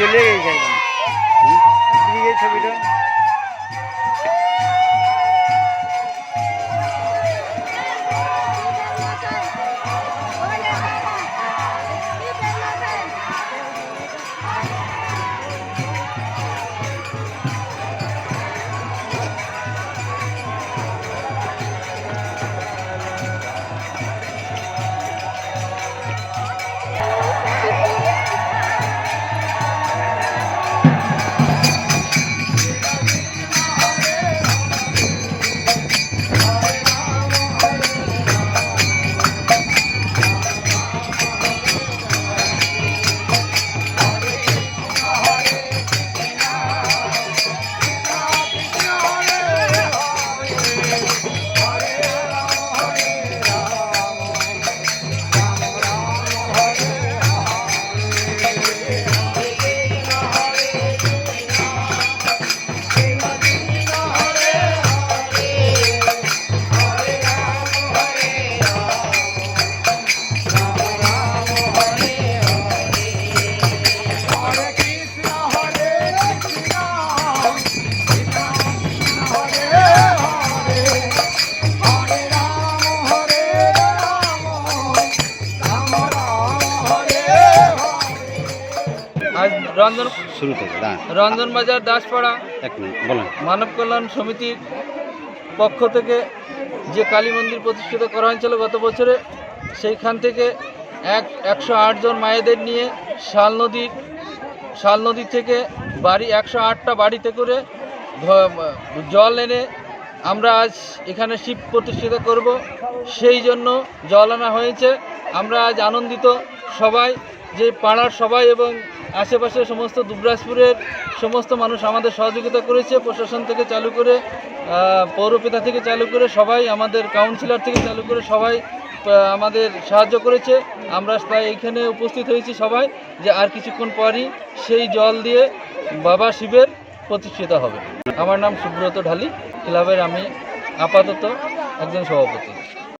জ্বলে গেছে রঞ্জন শুরু থেকে রঞ্জন বাজার দাসপাড়া। এক মিনিট বলেন। মানব কল্যাণ সমিতির পক্ষ থেকে যে কালী মন্দির প্রতিষ্ঠিত করা হয়েছিল গত বছরে সেইখান থেকে এক একশো জন মায়েদের নিয়ে শাল নদীর শাল নদী থেকে বাড়ি একশো আটটা বাড়িতে করে জল এনে আমরা আজ এখানে শিব প্রতিষ্ঠিত করব। সেই জন্য জল আনা হয়েছে। আমরা আজ আনন্দিত সবাই যে পাড়ার সবাই এবং আশেপাশে সমস্ত দুবরাজপুরের সমস্ত মানুষ আমাদের সহযোগিতা করেছে, প্রশাসন থেকে চালু করে পৌরপিতা থেকে চালু করে সবাই, আমাদের কাউন্সিলর থেকে চালু করে সবাই আমাদের সাহায্য করেছে। আমরা তাই এইখানে উপস্থিত হয়েছি সবাই যে আর কিছুক্ষণ পরই সেই জল দিয়ে বাবা শিবের প্রতিষ্ঠিত হবে। আমার নাম সুব্রত ঢালি, ক্লাবের আমি আপাতত একজন সভাপতি।